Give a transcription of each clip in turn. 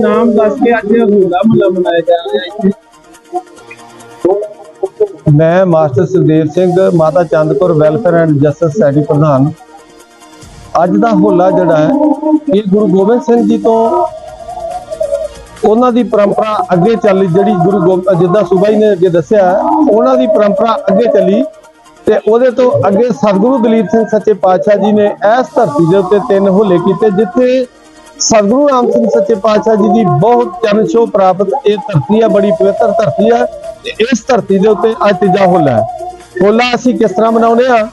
ਨਾਮ ਦੱਸ ਕੇ ਅੱਜ ਹੋਲਾ ਮਹੱਲਾ ਮਨਾਇਆ ਜਾ ਰਿਹਾ ਇੱਥੇ। ਮੈਂ master Sukhdev Singh, Mata Chandkaur welfare and justice society ਪ੍ਰਧਾਨ। ਅੱਜ ਦਾ ਹੋਲਾ ਜਿਹੜਾ ਹੈ, ਇਹ ਗੁਰੂ ਗੋਬਿੰਦ ਸਿੰਘ ਜੀ ਤੋਂ ਉਹਨਾਂ ਦੀ ਪਰੰਪਰਾ ਅੱਗੇ ਚੱਲੀ, ਜਿਹੜੀ ਗੁਰੂ ਗੋਬਿੰਦ ਜਿੱਦਾਂ ਸੁਬਾਈ ਨੇ ਅੱਗੇ ਦੱਸਿਆ ਉਹਨਾਂ ਦੀ ਪਰੰਪਰਾ ਅੱਗੇ ਚੱਲੀ ਤੇ ਉਹਦੇ ਤੋਂ ਅੱਗੇ ਸਤਿਗੁਰੂ ਦਲੀਪ ਸਿੰਘ ਸੱਚੇ ਪਾਤਸ਼ਾਹ ਜੀ ਨੇ ਇਸ ਧਰਤੀ ਦੇ ਉੱਤੇ ਤਿੰਨ ਹੋਲੇ ਕੀਤੇ, ਜਿੱਥੇ ਸਤਿਗੁਰੂ ਰਾਮ ਸਿੰਘ ਸੱਚੇ ਪਾਤਸ਼ਾਹ ਜੀ ਦੀ ਬਹੁਤ ਚਰਨ ਛੋਹ ਪ੍ਰਾਪਤ। ਇਹ ਧਰਤੀ ਹੈ ਬੜੀ ਪਵਿੱਤਰ ਧਰਤੀ ਹੈ ਤੇ ਇਸ ਧਰਤੀ ਦੇ ਉੱਤੇ ਅੱਜ ਤੀਜਾ ਹੋਲਾ ਹੈ। ਹੋਲਾ ਅਸੀਂ ਕਿਸ ਤਰ੍ਹਾਂ ਮਨਾਉਂਦੇ ਆ?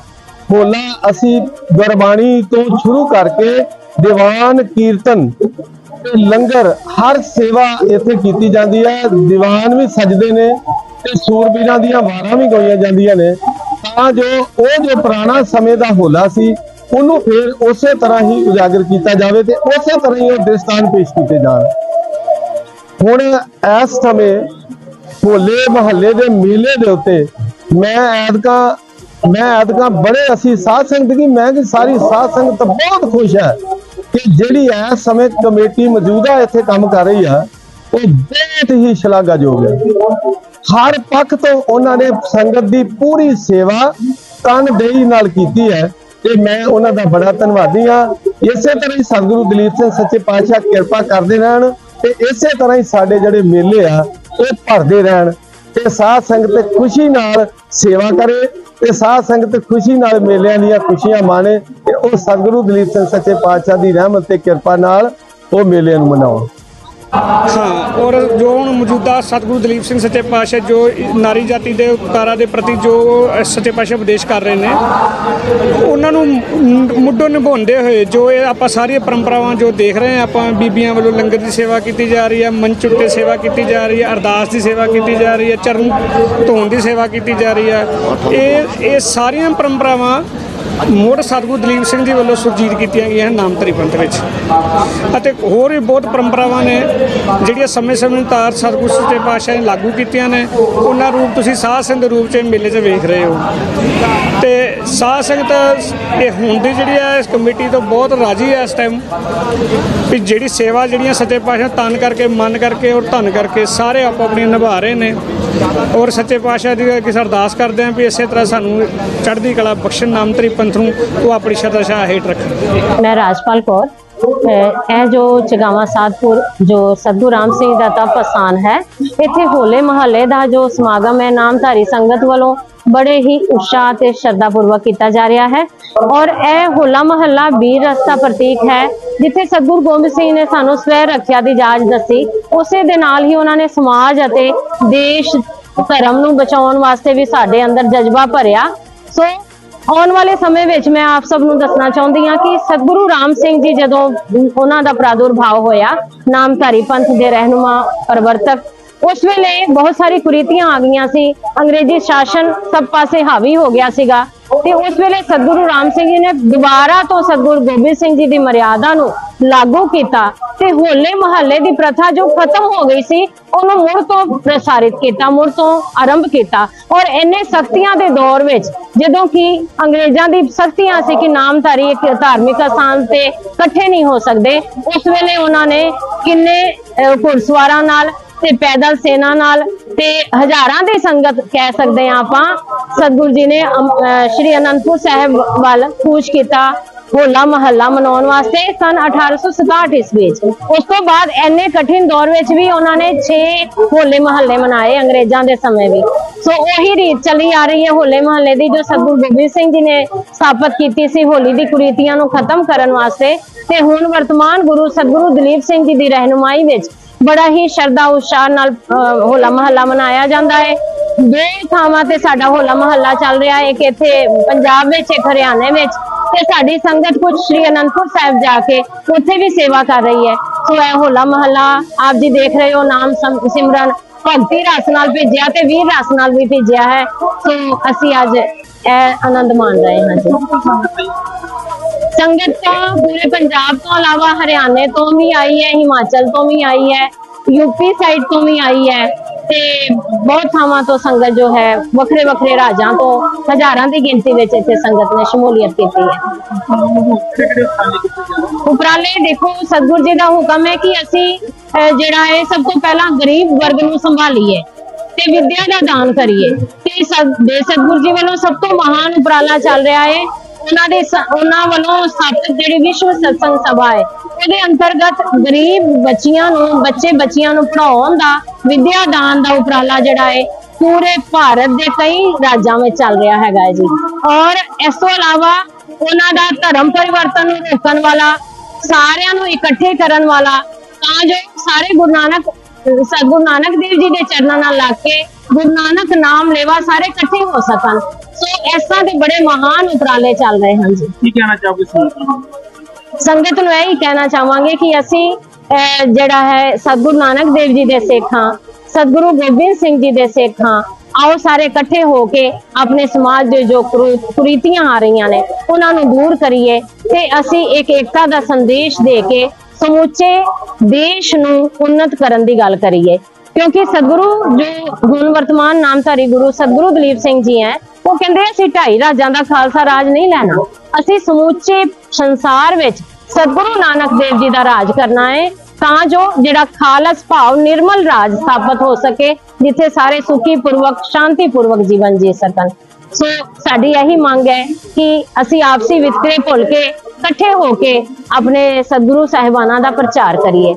ਹੋਲਾ ਅਸੀਂ ਗੁਰਬਾਣੀ ਤੋਂ ਸ਼ੁਰੂ ਕਰਕੇ ਦੀਵਾਨ, ਕੀਰਤਨ ਤੇ ਲੰਗਰ, ਹਰ ਸੇਵਾ ਇੱਥੇ ਕੀਤੀ ਜਾਂਦੀ ਹੈ ਦੀਵਾਨ ਵੀ ਸਜਦੇ ਨੇ ਤੇ ਸੂਰਬੀਰਾਂ ਦੀਆਂ ਵਾਰਾਂ ਵੀ ਗਾਈਆਂ ਜਾਂਦੀਆਂ ਨੇ। ਤਾਂ ਜੋ ਉਹ ਜੋ ਪੁਰਾਣਾ ਸਮੇਂ ਦਾ ਹੋਲਾ ਸੀ ਉਹਨੂੰ ਫਿਰ ਉਸੇ ਤਰ੍ਹਾਂ ਹੀ ਉਜਾਗਰ ਕੀਤਾ ਜਾਵੇ ਤੇ ਉਸੇ ਤਰ੍ਹਾਂ ਹੀ ਉਹ ਦ੍ਰਿਸ਼ਟਾਨ ਪੇਸ਼ ਕੀਤੇ ਜਾਣ। ਹੁਣ ਇਸ ਸਮੇਂ ਭੋਲੇ ਮਹੱਲੇ ਦੇ ਮੇਲੇ ਦੇ ਉੱਤੇ ਮੈਂ ਐਤਕਾਂ ਮੈਂ ਐਤਕਾਂ ਬੜੇ ਅਸੀਂ ਸਾਧ ਸੰਗਤ ਦੀ, ਮੈਂ ਕਿ ਸਾਰੀ ਸਾਧ ਸੰਗਤ ਬਹੁਤ ਖੁਸ਼ ਹੈ ਕਿ ਜਿਹੜੀ ਇਸ ਸਮੇਂ ਕਮੇਟੀ ਮੌਜੂਦਾ ਇੱਥੇ ਕੰਮ ਕਰ ਰਹੀ ਆ, ਉਹ ਬਹੁਤ ਹੀ ਸ਼ਲਾਘਾਯੋਗ ਹੈ। ਹਰ ਪੱਖ ਤੋਂ ਉਹਨਾਂ ਨੇ ਸੰਗਤ ਦੀ ਪੂਰੀ ਸੇਵਾ ਤਨਦੇਹੀ ਨਾਲ ਕੀਤੀ ਹੈ। ਤੇ ਮੈਂ ਉਹਨਾਂ ਦਾ ਬੜਾ ਧੰਨਵਾਦੀ ਹਾਂ। ਇਸੇ ਤਰ੍ਹਾਂ ਹੀ ਸਤਿਗੁਰੂ ਦਲੀਪ ਸਿੰਘ ਸੱਚੇ ਪਾਤਸ਼ਾਹ ਕਿਰਪਾ ਕਰਦੇ ਰਹਿਣ ਤੇ ਇਸੇ ਤਰ੍ਹਾਂ ਹੀ ਸਾਡੇ ਜਿਹੜੇ ਮੇਲੇ ਆ, ਉਹ ਭਰਦੇ ਰਹਿਣ ਤੇ ਸਾਧ ਸੰਗਤ ਖੁਸ਼ੀ ਨਾਲ ਸੇਵਾ ਕਰੇ ਤੇ ਸਾਧ ਸੰਗਤ ਖੁਸ਼ੀ ਨਾਲ ਮੇਲਿਆਂ ਦੀਆਂ ਖੁਸ਼ੀਆਂ ਮਾਣੇ ਤੇ ਉਹ ਸਤਿਗੁਰੂ ਦਲੀਪ ਸਿੰਘ ਸੱਚੇ ਪਾਤਸ਼ਾਹ ਦੀ ਰਹਿਮਤ ਤੇ ਕਿਰਪਾ ਨਾਲ ਉਹ ਮੇਲਿਆਂ ਨੂੰ ਮਨਾਉਣ। ਹਾਂ, ਔਰ ਜੋ ਹੁਣ ਮੌਜੂਦਾ ਸਤਿਗੁਰੂ ਦਲੀਪ ਸਿੰਘ ਸੱਚੇ ਪਾਤਸ਼ਾਹ ਜੋ ਨਾਰੀ ਜਾਤੀ ਦੇ ਉਪਕਾਰਾਂ ਦੇ ਪ੍ਰਤੀ ਜੋ ਸੱਚੇ ਪਾਤਸ਼ਾਹ ਉਪਦੇਸ਼ ਕਰ ਰਹੇ ਨੇ, ਉਹਨਾਂ ਨੂੰ ਮ- ਮੁੱਢੋਂ ਨਿਭਾਉਂਦੇ ਹੋਏ ਜੋ ਇਹ ਆਪਾਂ ਸਾਰੀਆਂ ਪਰੰਪਰਾਵਾਂ ਜੋ ਦੇਖ ਰਹੇ ਹਾਂ, ਆਪਾਂ ਬੀਬੀਆਂ ਵੱਲੋਂ ਲੰਗਰ ਦੀ ਸੇਵਾ ਕੀਤੀ ਜਾ ਰਹੀ ਹੈ, ਮੰਚ ਉੱਤੇ ਸੇਵਾ ਕੀਤੀ ਜਾ ਰਹੀ ਹੈ, ਅਰਦਾਸ ਦੀ ਸੇਵਾ ਕੀਤੀ ਜਾ ਰਹੀ ਹੈ, ਚਰਨ ਧੋਣ ਦੀ ਸੇਵਾ ਕੀਤੀ ਜਾ ਰਹੀ ਹੈ। ਇਹ ਇਹ ਸਾਰੀਆਂ ਪਰੰਪਰਾਵਾਂ ਮੁੜ ਸਤਿਗੁਰੂ ਦਲੀਪ ਸਿੰਘ ਜੀ ਵੱਲੋਂ ਸੁਰਜੀਤ ਕੀਤੀਆਂ ਗਈਆਂ ਹਨ ਨਾਮਧਾਰੀ ਪੰਥ ਵਿੱਚ। ਅਤੇ ਹੋਰ ਵੀ ਬਹੁਤ ਪਰੰਪਰਾਵਾਂ ਨੇ, ਜਿਹੜੀਆਂ ਸਮੇਂ ਸਮੇਂ ਤਾਰ ਸਤਿਗੁਰੂ ਸੱਚੇ ਪਾਤਸ਼ਾਹ ਨੇ ਲਾਗੂ ਕੀਤੀਆਂ ਨੇ, ਉਹਨਾਂ ਰੂਪ ਤੁਸੀਂ ਸਾਧ ਸੰਗਤ ਦੇ ਰੂਪ 'ਚ ਮੇਲੇ 'ਚ ਵੇਖ ਰਹੇ ਹੋ। ਤੇ ਸਾਧ ਸੰਗਤ ਇਹ ਹੁਣ ਦੀ ਜਿਹੜੀ ਇਸ ਕਮੇਟੀ ਤੋਂ ਬਹੁਤ ਰਾਜੀ ਹੈ ਇਸ ਟਾਈਮ ਵੀ ਜਿਹੜੀ ਸੇਵਾ ਜਿਹੜੀਆਂ ਸੱਚੇ ਪਾਤਸ਼ਾਹ ਤਨ ਕਰਕੇ, ਮਨ ਕਰਕੇ ਔਰ ਧਨ ਕਰਕੇ ਸਾਰੇ ਆਪੋ ਆਪਣੀ ਨਿਭਾ ਰਹੇ ਨੇ। ਔਰ ਸੱਚੇ ਪਾਤਸ਼ਾਹ ਦੀ ਕਿਸ ਅਰਦਾਸ ਕਰਦੇ ਆਂ ਵੀ ਇਸੇ ਤਰ੍ਹਾਂ ਸਾਨੂੰ ਚੜ੍ਹਦੀ ਕਲਾ ਬਖਸ਼ਣ ਨਾਮਤਰੀ ਪੰਥ ਨੂੰ ਉਹ ਆਪਣੀ ਸ਼ਰਧਾ ਸ਼ਾਹ ਹੇਠ ਰੱਖਣ। ਮੈਂ ਰਾਜਪਾਲ ਕੌਰ ਇਹ ਜੋ ਚਗਾਵਾ ਸਾਧਪੁਰ, ਜੋ ਸਤਿਗੁਰੂ ਰਾਮ ਸਿੰਘ ਦਾ ਤਪ ਅਸਥਾਨ ਹੈ, ਇੱਥੇ ਹੋਲੇ ਮਹੱਲੇ ਦਾ ਜੋ ਸਮਾਗਮ ਹੈ, ਨਾਮਧਾਰੀ ਸੰਗਤ ਵੱਲੋਂ ਬੜੇ ਹੀ ਉਤਸ਼ਾਹ ਤੇ ਸ਼ਰਧਾ ਪੂਰਵਕ ਕੀਤਾ ਜਾ ਰਿਹਾ ਹੈ। ਔਰ ਇਹ ਹੋਲਾ ਮਹੱਲਾ ਵੀਰ ਰਸਤਾ ਪ੍ਰਤੀਕ ਹੈ, ਜਿੱਥੇ ਸਤਿਗੁਰੂ ਗੋਬਿੰਦ ਸਿੰਘ ਨੇ ਸਾਨੂੰ ਸਵੈ ਰੱਖਿਆ ਦੀ ਜਾਚ ਦੱਸੀ। ਉਸੇ ਦੇ ਨਾਲ ਹੀ ਉਹਨਾਂ ਨੇ ਸਮਾਜ ਅਤੇ ਦੇਸ਼ ਧਰਮ ਨੂੰ ਬਚਾਉਣ ਵਾਸਤੇ ਵੀ ਸਾਡੇ ਅੰਦਰ ਜਜ਼ਬਾ ਭਰਿਆ। ਸੋ ਆਉਣ ਵਾਲੇ ਸਮੇਂ ਵਿੱਚ ਮੈਂ ਆਪ ਸਭ ਨੂੰ ਦੱਸਣਾ ਚਾਹੁੰਦੀ ਹਾਂ ਕਿ ਸਤਿਗੁਰੂ ਰਾਮ ਸਿੰਘ ਜੀ ਜਦੋਂ ਉਹਨਾਂ ਦਾ ਪ੍ਰਾਦੁਰਭਾਵ ਹੋਇਆ, ਨਾਮਧਾਰੀ ਪੰਥ ਦੇ ਰਹਿਨੁਮਾ ਪ੍ਰਵਰਤਕ ਉਸ ਵੇਲੇ ਬਹੁਤ ਸਾਰੀ ਕੁਰੀਤੀਆਂ ਆ ਗਈਆਂ ਸੀ। ਅੰਗਰੇਜ਼ੀ ਸ਼ਾਸਨ ਸਭ ਪਾਸੇ ਹਾਵੀ ਹੋ ਗਿਆ ਸੀਗਾ। ਤੇ ਉਸ ਵੇਲੇ ਸਤਿਗੁਰੂ ਰਾਮ ਸਿੰਘ ਜੀ ਨੇ ਦੁਬਾਰਾ ਤੋਂ ਸਤਿਗੁਰੂ ਗੋਬਿੰਦ ਸਿੰਘ ਜੀ ਦੀ ਮਰਿਆਦਾ ਨੂੰ ਲਾਗੂ ਕੀਤਾ ਤੇ ਹੋਲੇ ਮਹੱਲੇ ਦੀ ਪ੍ਰਥਾ ਜੋ ਖਤਮ ਹੋ ਗਈ ਸੀ ਉਹਨੂੰ ਮੁੜ ਤੋਂ ਪ੍ਰਸਾਰਿਤ ਕੀਤਾ ਮੁੜ ਤੋਂ ਆਰੰਭ ਕੀਤਾ। ਔਰ ਇੰਨੇ ਸਖਤੀਆਂ ਦੇ ਦੌਰ ਵਿੱਚ ਜਦੋਂ ਕਿ ਅੰਗਰੇਜ਼ਾਂ ਦੀ ਸਖਤੀਆਂ ਸੀ ਕਿ ਨਾਮਧਾਰੀ ਇੱਕ ਧਾਰਮਿਕ ਅਸਥਾਨ ਤੇ ਇਕੱਠੇ ਨਹੀਂ ਹੋ ਸਕਦੇ ਉਸ ਵੇਲੇ ਉਹਨਾਂ ਨੇ ਕਿੰਨੇ ਅਹ, ਘੁੜਸਵਾਰਾਂ ਨਾਲ ਤੇ ਪੈਦਲ ਸੈਨਾ ਨਾਲ ਤੇ ਹਜ਼ਾਰਾਂ ਦੀ ਸੰਗਤ ਕਹਿ ਸਕਦੇ ਹਾਂ ਆਪਾਂ। ਸਤਿਗੁਰੂ ਜੀ ਨੇ ਸ਼੍ਰੀ ਅਨੰਦਪੁਰ ਸਾਹਿਬ ਵੱਲ ਕੂਚ ਕੀਤਾ ਹੋਲਾ ਮਹੱਲਾ ਮਨਾਉਣ ਵਾਸਤੇ ਸਨ 1867 ਈਸਵੀ ਵਿੱਚ ਉਸ ਤੋਂ ਬਾਅਦ ਐਨੇ ਕਠਿਨ ਦੌਰ ਵਿੱਚ ਵੀ ਉਹਨਾਂ ਨੇ 6 ਹੋਲੇ ਮਹੱਲੇ ਮਨਾਏ ਅੰਗਰੇਜ਼ਾਂ ਦੇ ਸਮੇਂ ਵੀ। ਸੋ ਉਹੀ ਰੀਤ ਚੱਲੀ ਆ ਰਹੀ ਹੈ ਹੋਲੇ ਮਹੱਲੇ ਦੀ, ਜੋ ਸਤਿਗੁਰੂ ਗੋਬਿੰਦ ਸਿੰਘ ਜੀ ਨੇ ਸਥਾਪਿਤ ਕੀਤੀ ਸੀ ਹੋਲੀ ਦੀ ਕੁਰੀਤੀਆਂ ਨੂੰ ਖਤਮ ਕਰਨ ਵਾਸਤੇ। ਤੇ ਹੁਣ ਵਰਤਮਾਨ ਗੁਰੂ ਸਤਿਗੁਰੂ ਦਲੀਪ ਸਿੰਘ ਜੀ ਦੀ ਰਹਿਨੁਮਾਈ ਵਿੱਚ ਬੜਾ ਹੀ ਸ਼ਰਧਾ ਉਤਸ਼ਾਹ ਨਾਲ ਹੋਲਾ ਮਹੱਲਾ ਮਨਾਇਆ ਜਾਂਦਾ ਹੈ ਦੋ ਥਾਵਾਂ ਤੇ ਸਾਡਾ ਹੋਲਾ ਮਹੱਲਾ ਚੱਲ ਰਿਹਾ ਹੈ ਇੱਕ ਇੱਥੇ ਪੰਜਾਬ ਵਿੱਚ, ਇੱਕ ਹਰਿਆਣੇ ਵਿੱਚ। ਤੇ ਸਾਡੀ ਸੰਗਤ ਕੁਝ ਸ਼੍ਰੀ ਅਨੰਦਪੁਰ ਸਾਹਿਬ ਜਾ ਕੇ ਉੱਥੇ ਵੀ ਸੇਵਾ ਕਰ ਰਹੀ ਹੈ ਸੋ ਇਹ ਹੋਲਾ ਮਹੱਲਾ ਆਪ ਜੀ ਦੇਖ ਰਹੇ ਹੋ, ਨਾਮ ਸਿਮਰਨ ਭਗਤੀ ਰਸ ਨਾਲ ਭੇਜਿਆ ਤੇ ਵੀਰ ਰਸ ਨਾਲ ਵੀ ਭੇਜਿਆ ਹੈ। ਸੋ ਅਸੀਂ ਅੱਜ ਇਹ ਆਨੰਦ ਮਾਣ ਰਹੇ ਹਾਂ ਜੀ। ਸੰਗਤ ਤਾਂ ਪੂਰੇ ਪੰਜਾਬ ਤੋਂ ਇਲਾਵਾ ਹਰਿਆਣੇ ਤੋਂ ਵੀ ਆਈ ਹੈ, ਹਿਮਾਚਲ ਤੋਂ ਵੀ ਆਈ ਹੈ ਯੂਪੀ ਸਾਈਡ ਤੋਂ ਵੀ ਆਈ ਹੈ ਤੇ ਬਹੁਤ ਥਾਵਾਂ ਤੋਂ ਸੰਗਤ ਜੋ ਹੈ ਵੱਖਰੇ ਵੱਖਰੇ ਰਾਜਾਂ ਤੋਂ ਹਜ਼ਾਰਾਂ ਦੀ ਗਿਣਤੀ ਵਿੱਚ ਇੱਥੇ ਸੰਗਤ ਨੇ ਸ਼ਮੂਲੀਅਤ ਕੀਤੀ ਹੈ। ਉਪਰਾਲੇ ਦੇਖੋ, ਸਤਿਗੁਰੂ ਜੀ ਦਾ ਹੁਕਮ ਹੈ ਕਿ ਅਸੀਂ ਜਿਹੜਾ ਹੈ ਸਭ ਤੋਂ ਪਹਿਲਾਂ ਗਰੀਬ ਵਰਗ ਨੂੰ ਸੰਭਾਲੀਏ ਤੇ ਵਿਦਿਆ ਦਾ ਦਾਨ ਕਰੀਏ ਤੇ ਸਤ- ਦੇ ਸਤਿਗੁਰੂ ਜੀ ਵੱਲੋਂ ਸਭ ਤੋਂ ਮਹਾਨ ਉਪਰਾਲਾ ਚੱਲ ਰਿਹਾ ਹੈ ਉਹਨਾਂ ਦੇ ਉਹਨਾਂ ਵੱਲੋਂ ਸਥਾਪਿਤ ਜਿਹੜੀ ਵਿਸ਼ਵ ਸਤਸੰਗ ਸਭਾ ਹੈ ਉਹਦੇ ਅੰਤਰਗਤ ਗਰੀਬ ਬੱਚੀਆਂ ਨੂੰ, ਬੱਚੇ ਬੱਚੀਆਂ ਨੂੰ ਪੜਾਉਣ ਦਾ, ਵਿਦਿਆ ਦਾਨ ਦਾ ਉਪਰਾਲਾ ਜਿਹੜਾ ਹੈ, ਪੂਰੇ ਭਾਰਤ ਦੇ ਕਈ ਰਾਜਾਂ ਵਿੱਚ ਚੱਲ ਰਿਹਾ ਹੈਗਾ ਹੈ ਜੀ। ਔਰ ਇਸ ਤੋਂ ਇਲਾਵਾ ਉਹਨਾਂ ਦਾ ਧਰਮ ਪਰਿਵਰਤਨ ਨੂੰ ਰੋਕਣ ਵਾਲਾ, ਸਾਰਿਆਂ ਨੂੰ ਇਕੱਠੇ ਕਰਨ ਵਾਲਾ, ਤਾਂ ਜੋ ਸਾਰੇ ਗੁਰੂ ਨਾਨਕ, ਸਤਿਗੁਰੂ ਨਾਨਕ ਦੇਵ ਜੀ ਦੇ ਚਰਨਾਂ ਨਾਲ ਲੱਗ ਕੇ ਗੁਰੂ ਨਾਨਕ ਨਾਮ ਲੈਵਾ ਸਾਰੇ ਇਕੱਠੇ ਹੋ ਸਕਣ। ਸੋ ਇਸ ਤਰ੍ਹਾਂ ਦੇ ਬੜੇ ਮਹਾਨ ਉਪਰਾਲੇ ਚੱਲ ਰਹੇ ਹਨ ਜੀ। ਕੀ ਕਹਿਣਾ ਚਾਹੋਗੇ ਸੰਗਤ ਨੂੰ? ਸੰਗਤ ਨੂੰ ਇਹ ਹੀ ਕਹਿਣਾ ਚਾਹਾਂਗੇ ਕਿ ਅਸੀਂ ਜਿਹੜਾ ਹੈ ਸਤਿਗੁਰੂ ਨਾਨਕ ਦੇਵ ਜੀ ਦੇ ਸਿੱਖ ਸਤਿਗੁਰੂ ਗੋਬਿੰਦ ਸਿੰਘ ਜੀ ਦੇ ਸਿੱਖ ਆਓ ਸਾਰੇ ਇਕੱਠੇ ਹੋ ਕੇ ਆਪਣੇ ਸਮਾਜ ਦੇ ਜੋ ਕੁਰੂ- ਕੁਰੀਤੀਆਂ ਆ ਰਹੀਆਂ ਨੇ ਉਹਨਾਂ ਨੂੰ ਦੂਰ ਕਰੀਏ ਤੇ ਅਸੀਂ ਇੱਕ ਏਕਤਾ ਦਾ ਸੰਦੇਸ਼ ਦੇ ਕੇ ਸਮੁੱਚੇ ਦੇਸ਼ ਨੂੰ ਉન્નਤ ਕਰਨ ਦੀ ਗੱਲ ਕਰੀਏ। ਕਿਉਂਕਿ ਸਤਿਗੁਰੂ ਜੋ ਹੁਣ ਵਰਤਮਾਨ ਨਾਮਧਾਰੀ ਗੁਰੂ ਸਤਿਗੁਰੂ ਦਲੀਪ ਸਿੰਘ ਜੀ ਹੈ, ਉਹ ਕਹਿੰਦੇ ਅਸੀਂ ਢਾਈ ਰਾਜਾਂ ਦਾ ਖਾਲਸਾ ਰਾਜ ਨਹੀਂ ਲੈਣਾ। ਅਸੀਂ ਸਮੁੱਚੇ ਸੰਸਾਰ ਵਿੱਚ ਸਤਿਗੁਰੂ ਨਾਨਕ ਦੇਵ ਜੀ ਦਾ ਰਾਜ ਕਰਨਾ ਹੈ, ਤਾਂ ਜੋ ਜਿਹੜਾ ਖਾਲਸ ਭਾਵ ਨਿਰਮਲ ਰਾਜ ਸਥਾਪਿਤ ਹੋ ਸਕੇ, ਜਿੱਥੇ ਸਾਰੇ ਸੁਖੀ, ਪੂਰਵਕ ਸ਼ਾਂਤੀ ਪੂਰਵਕ ਜੀਵਨ ਜੀ ਸਕਣ। ਸੋ ਸਾਡੀ ਇਹੀ ਮੰਗ ਹੈ ਕਿ ਅਸੀਂ ਆਪਸੀ ਵਿਤਕਰੇ ਭੁੱਲ ਕੇ, ਇਕੱਠੇ ਹੋ ਕੇ ਆਪਣੇ ਸਤਿਗੁਰੂ ਸਾਹਿਬਾਨਾਂ ਦਾ ਪ੍ਰਚਾਰ ਕਰੀਏ।